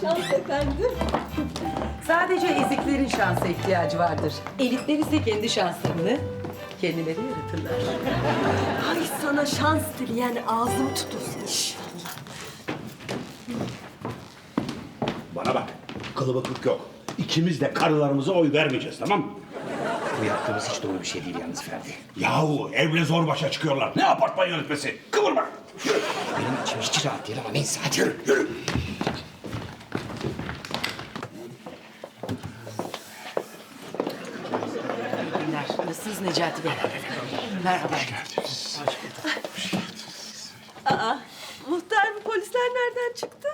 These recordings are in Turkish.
Şans efendim. Sadece eziklerin şansa ihtiyacı vardır. Elitler ise kendi şanslarını kendileri yaratırlar. Ay sana şans dileyen ağzım tutulsun inşallah. Bana bak. Kılıbıklık yok. İkimiz de karılarımıza oy vermeyeceğiz tamam mı? Bu yaptığımız hiç doğru bir şey değil yalnız Ferdi. Yahu evle zor başa çıkıyorlar. Ne apartman yönetmesi? Kıvırma. Yürü. Benim içim hiç rahat değil ama neyse hadi. Yürü, yürü. Nasılsınız Necati Bey? Merhaba. Muhtar bu polisler nereden çıktı?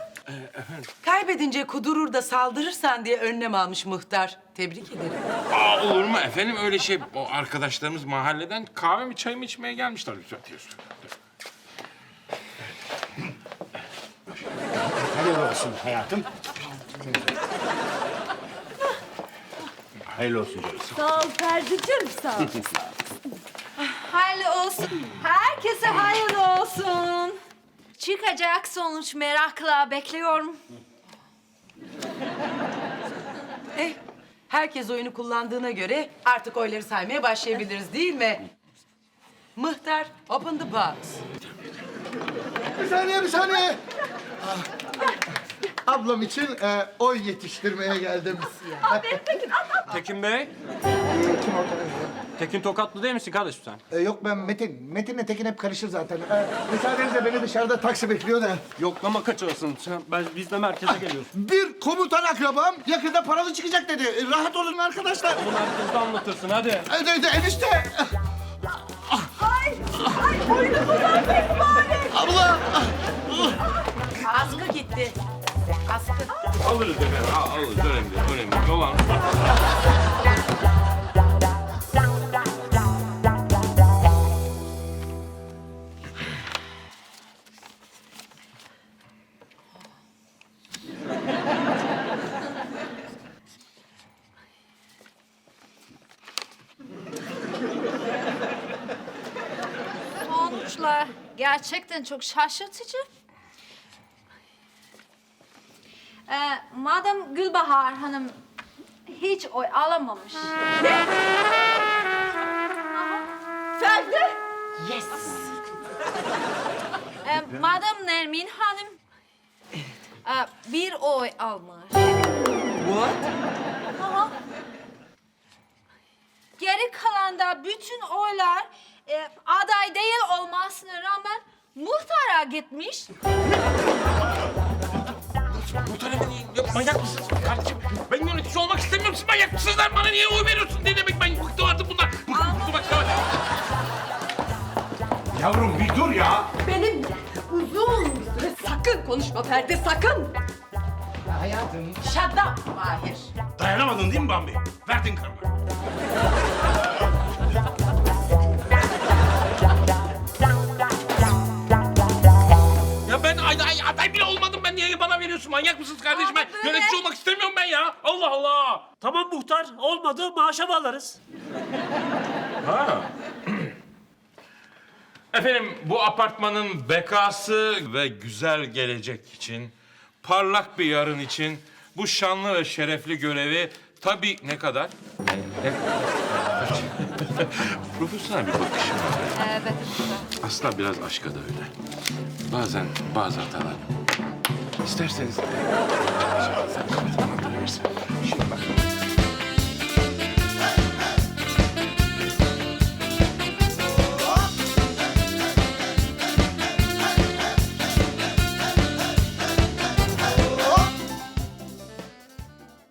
Kaybedince kudurur da saldırırsan diye önlem almış muhtar. Tebrik ederim. Aa, olur mu efendim öyle şey? O arkadaşlarımız mahalleden kahve mi çay mı içmeye gelmişler lütfen diyorsun. Hayırlı olsun hayatım. Hayırlı olsun canım. Sağ ol Ferdi'cim sağ ol. Hayırlı olsun. Herkese hayırlı olsun. Çıkacak sonuç merakla bekliyorum. Eh, herkes oyunu kullandığına göre artık oyları saymaya başlayabiliriz değil mi? Mıhtar, open the box. Bir saniye, bir saniye. Ah. Ablam için e, oy yetiştirmeye geldim. Tekin Bey, E, kim ortada? Tekin Tokatlı değil misin kardeşim sen? E, yok ben Metin. Metin'le Tekin hep karışır zaten. E, müsaadenizle beni dışarıda taksi bekliyor da. Yoklama kaçırırsın. Sen, ben, biz de merkeze geliyoruz. Bir komutan akrabam yakında paralı çıkacak dedi. E, rahat olun arkadaşlar. Bunu merkezde anlatırsın hadi. E, de, de, enişte. Abla. Askı gitti. Alırız efendim al- alırız önemli değil, önemli. değil. Sonuçlar gerçekten çok şaşırtıcı. Ee, madem Gülbahar Hanım hiç oy alamamış. Ferdi! Yes. Ee, madem Nermin Hanım e, bir oy almış. What? Aha. Geri kalan da bütün oylar e, aday değil olmasına rağmen muhtara gitmiş. Muhtar efendi ya manyak mısınız kardeşim? Ben yönetici olmak istemiyorum. Siz manyak mısınız lan? Bana niye oy veriyorsun? Ne demek ben bıktım artık bundan. Bıktım, bıktım bak. bak. Yavrum bir dur ya. Benim uzun bir süre sakın konuşma Ferdi sakın. Hayatım. Shut up Mahir. Dayanamadın değil mi Bambi? Verdin karımı. Ya ben aday, aday bile olmadım. Niye bana veriyorsun? Manyak mısınız kardeşim? Ben Ama böyle- yönetici olmak istemiyorum ben ya. Allah Allah. Tamam muhtar, olmadı maaşa bağlarız. Ha. Efendim bu apartmanın bekası ve güzel gelecek için, parlak bir yarın için bu şanlı ve şerefli görevi tabii ne kadar? Ne, Profesyonel bir bakışım var. Evet. Aslında biraz aşka da öyle. Bazen bazı hatalar. İsterseniz...